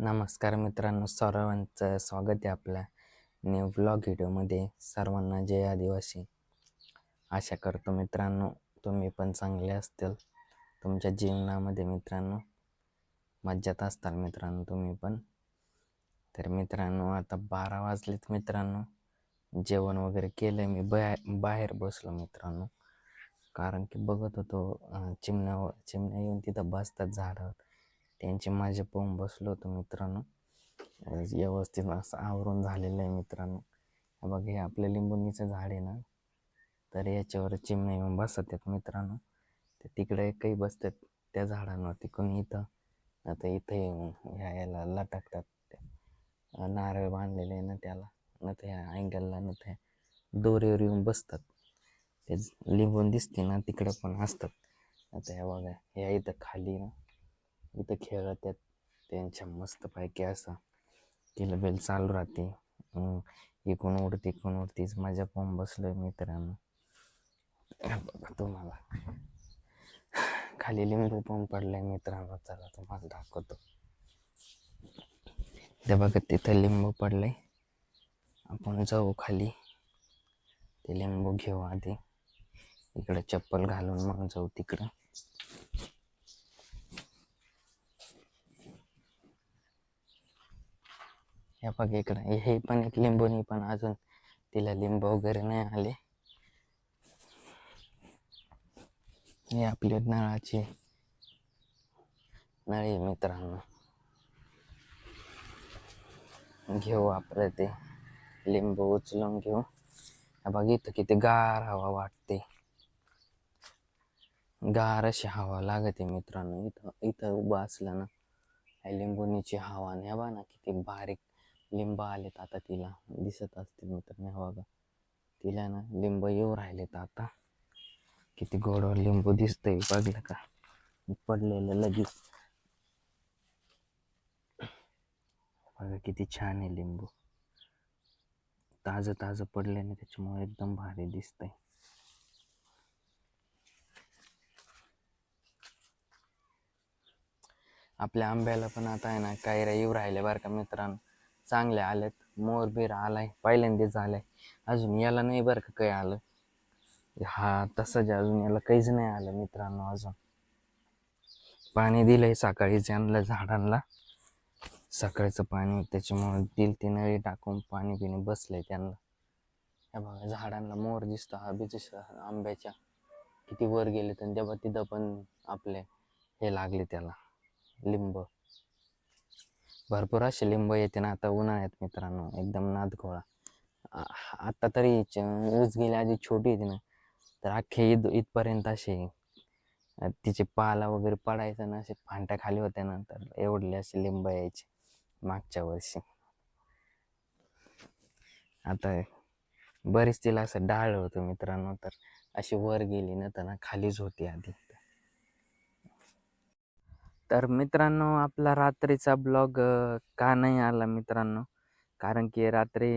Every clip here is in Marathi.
नमस्कार मित्रांनो सर्वांचं स्वागत आहे आपल्या न्यू ब्लॉग व्हिडिओमध्ये सर्वांना जय आदिवासी. आशा करतो मित्रांनो तुम्ही पण चांगले असतील. तुमच्या जीवनामध्ये मित्रांनो मज्जात असताल मित्रांनो तुम्ही पण. तर मित्रांनो आता बारा वाजलेत मित्रांनो. जेवण वगैरे केलं मी बाहेर बाहेर बसलो मित्रांनो. कारण की बघत होतो चिमण्या चिमण्या येऊन तिथं बसतात झाडावर. त्यांचे माझे पाहून बसलो होतो मित्रांनो. व्यवस्थित असं आवरून झालेलं आहे मित्रांनो. बघ हे आपलं लिंबुनीचं झाड आहे ना तर याच्यावर चिमण्या येऊन बसत आहेत मित्रांनो. ते तिकडे काही बसतात त्या झाडांवर तिकडून इथं आता इथं येऊन ह्या याला लटकतात नारळ बांधलेले आहे ना त्याला न त्या अँगलला न त्या दोरीवर येऊन बसतात. ते लिंबून दिसते ना तिकडं पण असतात. आता हे बघा ह्या इथं खाली ना इथं खेळत आहेत त्यांच्या मस्तपैकी असं किलबेल चालू राहते. इकून उडते इकून उडतीच माझ्या पण बसलोय मित्रांनो. बघा तुम्हाला. खाली लिंबू पण पडलाय मित्रांनो. चला तुम्हाला दाखवतो. ते बघा तिथं लिंबू पडलाय. आपण जाऊ खाली. ते लिंबू घेऊ आधी. इकडं चप्पल घालून मग जाऊ तिकडं. हे बघ इकडं. हे- पण एक लिंबूनी पण अजून तिला लिंब वगैरे नाही आले. हे आपली नळाची नळी आहे मित्रांनो. घेऊ आपलं ते लिंबू उचलून घेऊ. बघ इथं किती गार हवा वाटते. गार अशी हवा लागते मित्रांनो. इथं इथं उभं असलं ना लिंबुनीची हवा नाही बा ना किती बारीक लिंब आलेत आता तिला. दिसत असतील मित्रांनो हे बघा. तिला ना लिंब येऊ राहिलेत आता. किती गोडवर लिंबू दिसतंय बघलं का? पडलेलं लगेच. बघा किती छान आहे लिंबू. ताजं ताजं पडल्याने त्याच्यामुळे एकदम भारी दिसतंय. आपल्या आंब्याला पण आता आहे ना कायरा येऊ राहिल्या बरं का मित्रांनो? चांगले आलेत. मोर बीर आलाय पहिल्यांदाच आलाय अजून याला नाही बरं का काही आलं. हा तसंच अजून याला काहीच नाही आलं मित्रांनो अजून. पाणी दिलंय सकाळी आणलं झाडांना. सकाळचं पाणी त्याच्यामुळे दिल ते नळी टाकून पाणी पिणे बसलंय त्यांना. हे बघा झाडांना मोर दिसतो हा बीच आंब्याच्या. किती वर गेले तर तेव्हा तिथं पण आपले हे लागले त्याला. लिंब. भरपूर असे लिंब येते ना आता उन्हाळ्यात मित्रांनो एकदम नादखोळा. आत्ता तरी च- ऊस गेल्या आधी छोटी होती ना तर अख्खे ईद इथपर्यंत असे तिचे पाला वगैरे पडायचा ना असे फांट्या खाली होत्या ना तर एवढले असे लिंब यायचे मागच्या वर्षी. आता बरीच तिला असं डाळ होतं मित्रांनो तर अशी वर गेली ना तर ना खालीच होती आधी. तर मित्रांनो आपला रात्रीचा ब्लॉग का नाही आला मित्रांनो? कारण की रात्री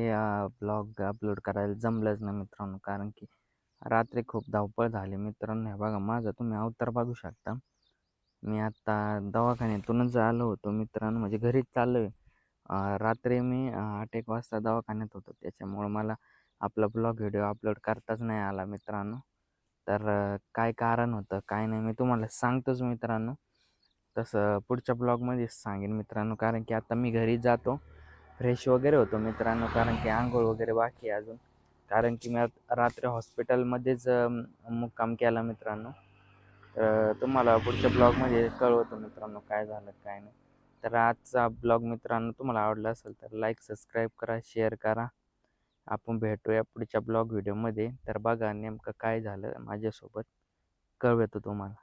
ब्लॉग अपलोड करायला जमलंच ना मित्रांनो. कारण की रात्री खूप धावपळ झाली मित्रांनो. हे बघा माझं तुम्ही अवतार बघू शकता. मी आत्ता दवाखान्यातूनच आलो होतो मित्रांनो. म्हणजे घरीच चाललो आहे. रात्री मी आठ एक वाजता दवाखान्यात होतो. त्याच्यामुळं मला आपला ब्लॉग व्हिडिओ अपलोड करताच नाही आला मित्रांनो. तर काय कारण होतं काय नाही मी तुम्हाला सांगतोच मित्रांनो. तसं पुढच्या ब्लॉगमध्येच सांगेन मित्रांनो कारण की आता मी घरी जातो. फ्रेश वगैरे होतो मित्रांनो कारण की आंघोळ वगैरे बाकी आहे अजून. कारण की मी रात्री हॉस्पिटलमध्येच मुक्काम केला मित्रांनो. तर तुम्हाला पुढच्या ब्लॉगमध्ये कळवतो मित्रांनो काय झालं काय नाही. तर आजचा ब्लॉग मित्रांनो तुम्हाला आवडला असेल तर लाईक सबस्क्राईब करा शेअर करा. आपण भेटूया पुढच्या ब्लॉग व्हिडिओमध्ये. तर बघा नेमकं काय झालं माझ्यासोबत. कळवतो तुम्हाला.